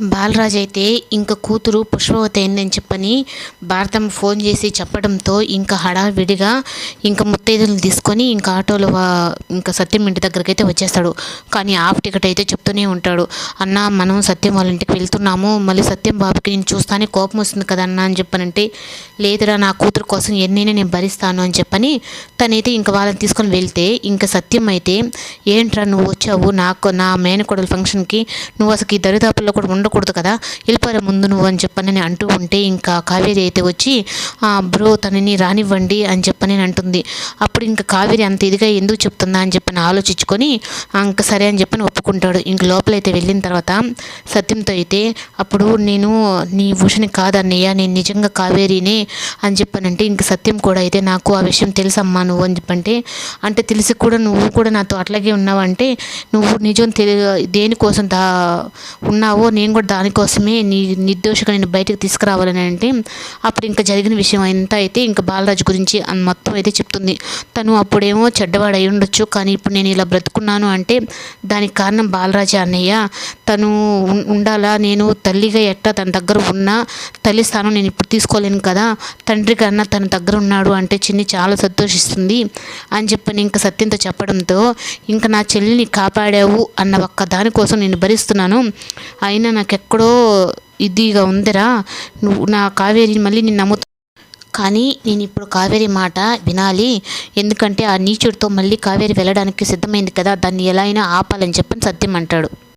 బాలరాజు అయితే ఇంకా కూతురు పుష్పవతి అయిందని చెప్పని భారతమ్మ ఫోన్ చేసి చెప్పడంతో ఇంకా హడావిడిగా ఇంకా ముత్తైదులను తీసుకొని ఇంకా ఆటోలో ఇంకా సత్యం ఇంటి దగ్గరికి అయితే వచ్చేస్తాడు. కానీ హాఫ్ టికెట్ అయితే చెప్తూనే ఉంటాడు. అన్న మనం సత్యం వాళ్ళ ఇంటికి వెళ్తున్నాము. మళ్ళీ సత్యం బాబుకి నేను చూస్తానే కోపం వస్తుంది కదా అన్న అని చెప్పనంటే లేదురా నా కూతురు కోసం ఎన్నైనా నేను భరిస్తాను అని చెప్పని తనైతే ఇంకా వాళ్ళని తీసుకొని వెళ్తే ఇంకా సత్యం అయితే ఏంట్రా నువ్వు వచ్చావు? నాకు నా మేనకోడల ఫంక్షన్కి నువ్వు అసలు ఈ దరిదాపుల్లో కూడా ఉండకూడదు కదా. వెళ్ళిపోరా ముందు నువ్వు అని చెప్పని అంటూ ఉంటే ఇంకా కావేరి అయితే వచ్చి బ్రో తనని రానివ్వండి అని చెప్పని అంటుంది. అప్పుడు ఇంకా కావేరి అంత ఇదిగా ఎందుకు చెప్తుందా అని చెప్పని ఆలోచించుకొని ఇంక ఇంకా సరే అని చెప్పని ఒప్పుకుంటాడు. ఇంక లోపలైతే వెళ్ళిన తర్వాత సత్యంతో అయితే అప్పుడు నేను నీ భూషణి కాదన్నయ్య నేను నిజంగా కావేరినే అని చెప్పనంటే ఇంక సత్యం కూడా అయితే నాకు ఆ విషయం తెలుసమ్మా నువ్వు అని చెప్పంటే అంటే తెలిసి కూడా నువ్వు కూడా నాతో అట్లాగే ఉన్నావంటే నువ్వు నిజం తెలి దేనికోసం దా ఉన్నావో నేను కూడా దానికోసమే నీ నిర్దోషిగా నేను బయటకు తీసుకురావాలని అంటే అప్పుడు ఇంకా జరిగిన విషయం ఎంత అయితే ఇంకా బాలరాజు గురించి అని మొత్తం అయితే చెప్తుంది. తను అప్పుడేమో చెడ్డవాడు అయి ఉండొచ్చు కానీ ఇప్పుడు నేను ఇలా బ్రతుకున్నాను అంటే దానికి కారణం బాలరాజు అన్నయ్య. తను ఉండాలా? నేను తల్లిగా ఎట్టా తన దగ్గర ఉన్నా తల్లి స్థానం నేను ఇప్పుడు తీసుకోలేను కదా తండ్రి కన్నా తన దగ్గర ఉన్నాడు అంటే చిన్ని చాలా సంతోషిస్తుంది అని చెప్పని ఇంకా సత్యంతో చెప్పడంతో ఇంకా నా చెల్లిని కాపాడావు అన్న ఒక్క దానికోసం నేను భరిస్తున్నాను. అయినా నాకెక్కడో ఇదిగా ఉందిరా నువ్వు నా కావేరిని మళ్ళీ నేను నమ్ముతా. కానీ నేను ఇప్పుడు కావేరి మాట వినాలి. ఎందుకంటే ఆ నీచుడితో మళ్ళీ కావేరి వెళ్ళడానికి సిద్ధమైంది కదా దాన్ని ఎలా అయినా ఆపాలని చెప్పని సత్యం అంటాడు.